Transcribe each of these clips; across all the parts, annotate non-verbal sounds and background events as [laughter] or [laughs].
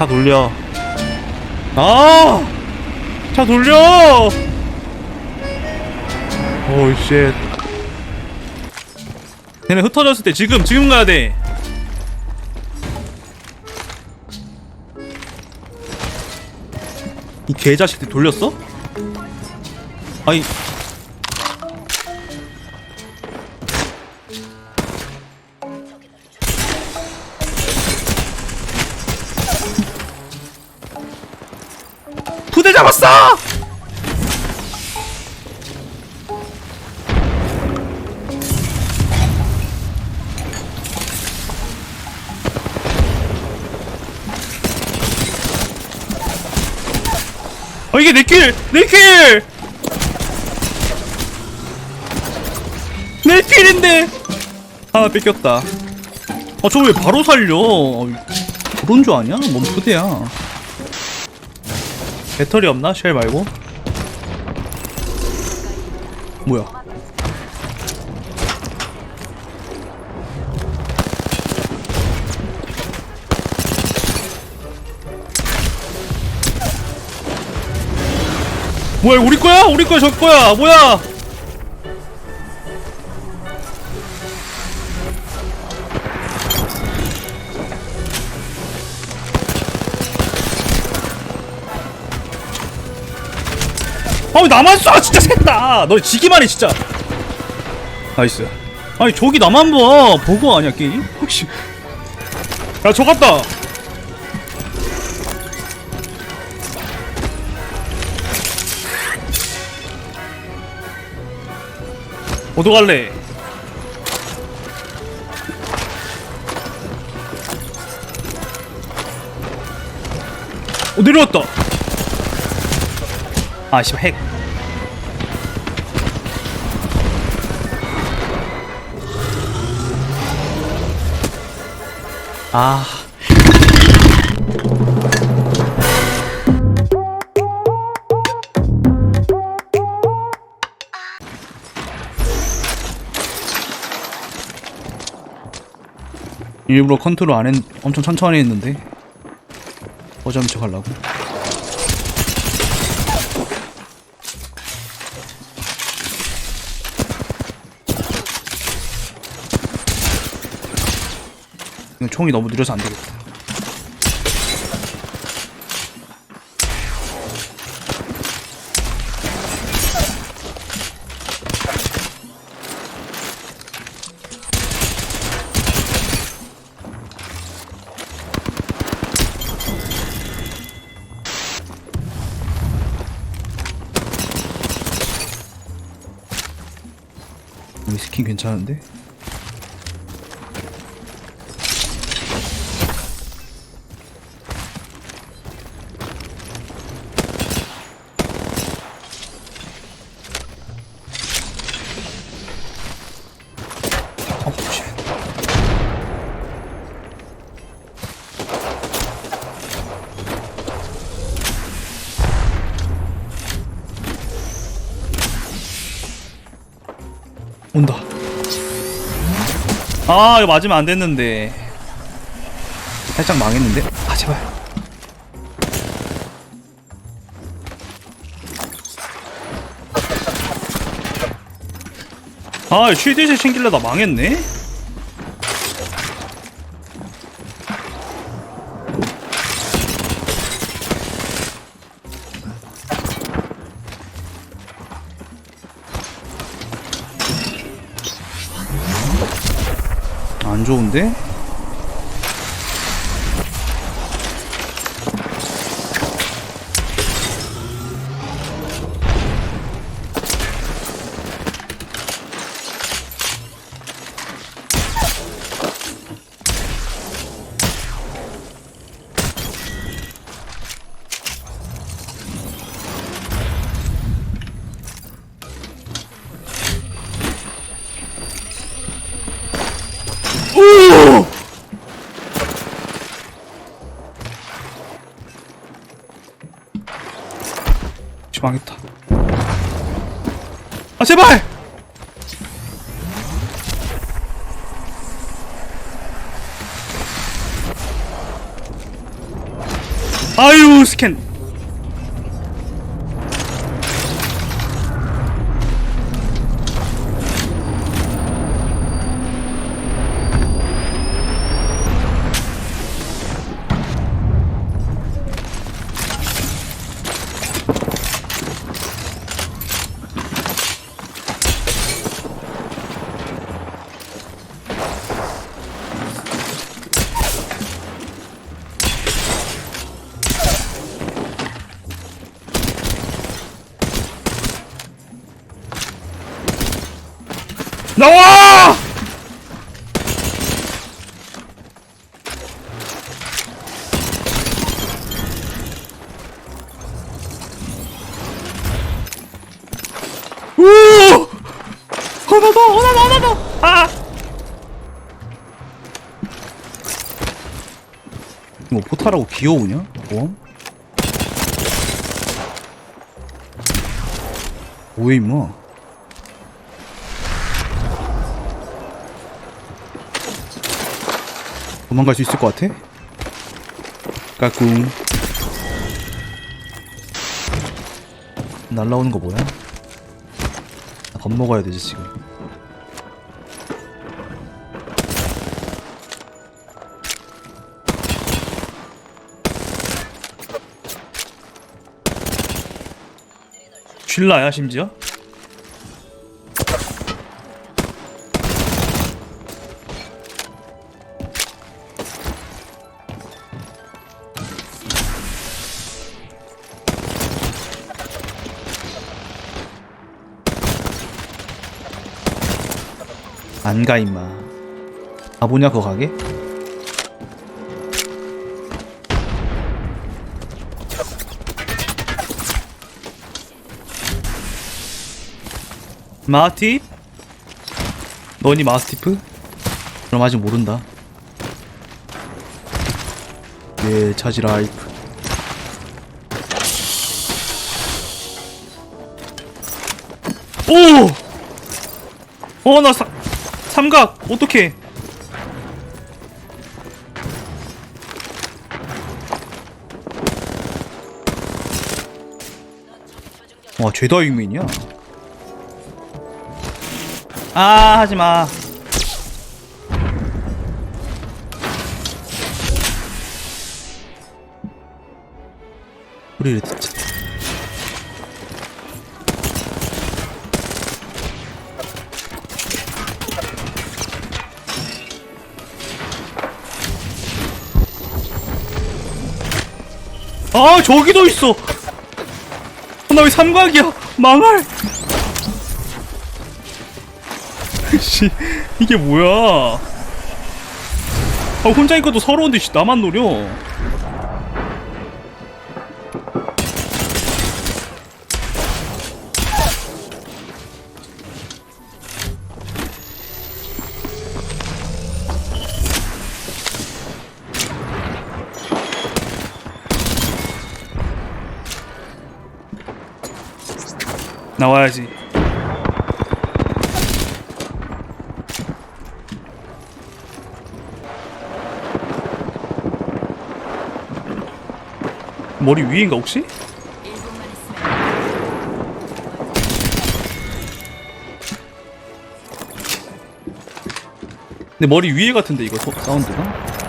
차 돌려 아! 차 돌려! 오우 쉣 걔네 흩어졌을 때 지금 지금 가야 돼 이 개자식들 돌렸어? 아니 잡았어! 어 이게 내 킬! 내 킬! 내 킬인데! 하나 뺏겼다 아 저 왜 바로 살려 어, 그런 줄 아냐? 뭔 부대야 배터리 없나? 쉘 말고 뭐야 뭐야 우리 거야? 우리 거야 저 거야 뭐야 아왜 나만 쏴? 진짜 샜다. 너 지기만 해 진짜. 나이스. 아니 저기 나만 봐. 버거 아니야 게임? 혹시? 야 저 갔다. 어디 갈래? 어 내려왔다 아 씨발 핵. 아. 일부러 컨트롤 안 했, 엄청 천천히 했는데. 어점 척 하려고 총이 너무 느려서 안 되겠다. 이 스킨 괜찮은데? 온다. 아, 이거 맞으면 안 됐는데. 살짝 망했는데? 아, 제발. 아, 쉴드실 챙길려다 망했네? 안 좋은데? 씨, 망했다. 아, 제발! 아유 스캔 나와! 더 하나 더 아! 뭐 포탈하고 귀여우냐? 뭐? 뭐해 임마 도망갈 수 있을 것 같아? 까꿍 날라오는 거 뭐야? 나 겁먹어야 되지 지금 쉴라야 심지어? 안 가 임마 가보냐 거 가게? 마스티프? 너니 마스티프? 그럼 아직 모른다 예 차지 라이프 오! 어, 나 사, 삼각, 어떡해. 와, 죄다 유민이야. 아, 하지 마. 소리를 듣 아 저기도 있어. 나 왜 삼각이야? 망할. [laughs] 씨 이게 뭐야? 아 혼자인 것도 서러운데 씨 나만 노려 나와야지 머리 위인가 혹시? 근데 머리 위에 같은데 이거 소- 사운드가?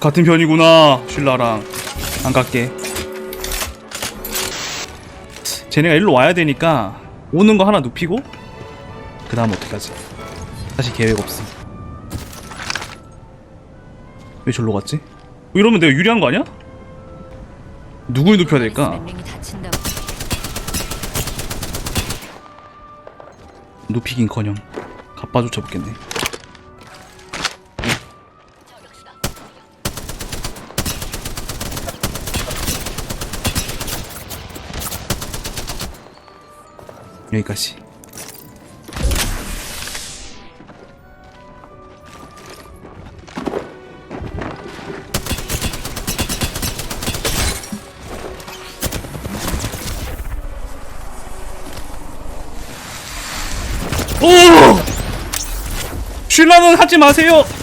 같은 편이구나 쉴라랑. 안 갈게. 쟤네가 일로 와야 되니까 오는 거 하나 눕히고 그 다음 어떡하지? 다시 계획 없음. 왜 절로 갔지? 이러면 내가 유리한 거 아니야? 누굴 눕혀야 될까? 눕히긴커녕. 갑바조차 붙겠네 여기까지 오! 쉴라는 하지 마세요!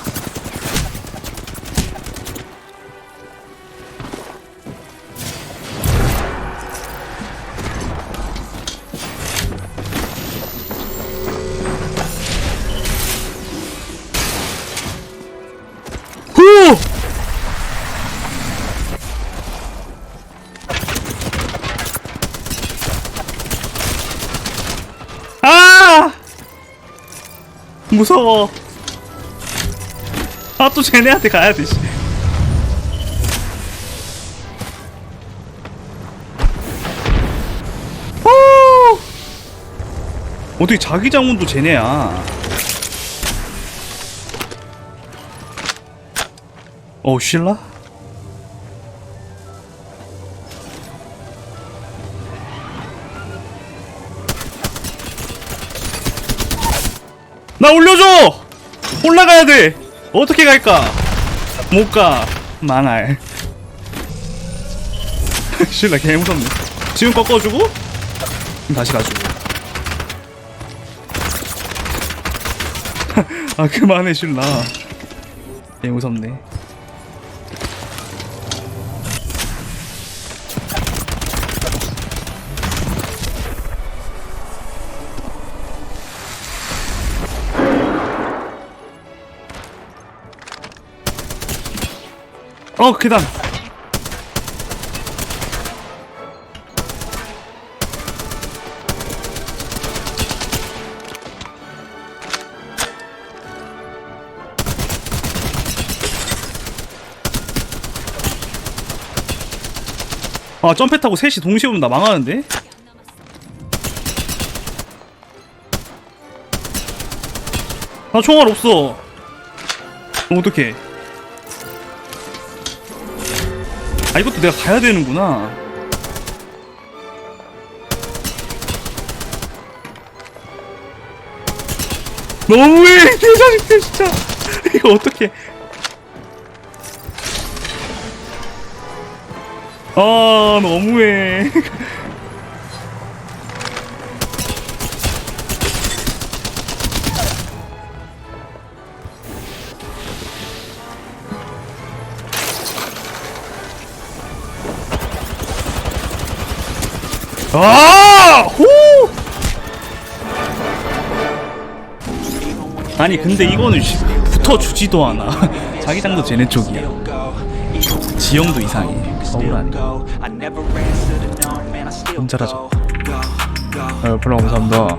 무서워. 아, 또 쟤네한테 가야 돼, 씨. 후! 어떻게 자기 장군도 쟤네야. 어, 실라? 나 올려줘! 올라가야 돼! 어떻게 갈까? 못 가. 망할. [laughs] 신라 개 무섭네. 지금 꺾어주고, 다시 가주고. [laughs] 아, 그만해, 신라. 개 무섭네. 어, 계단. 아, 점프 타고 셋이 동시에 오면 나 망하는데? 나 총알 없어. 어떡해. 아 이것도 내가 가야 되는구나. 너무해 개자식들 [laughs] 진짜. 이거 어떡해. 아 너무해 [laughs] 아! 후! 아니 근데 이거는 씨, 붙어주지도 않아. [laughs] 자기장도 쟤네 쪽이야. 지형도 이상해. 억울하네. 혼자라죠 어, 별로 감사합니다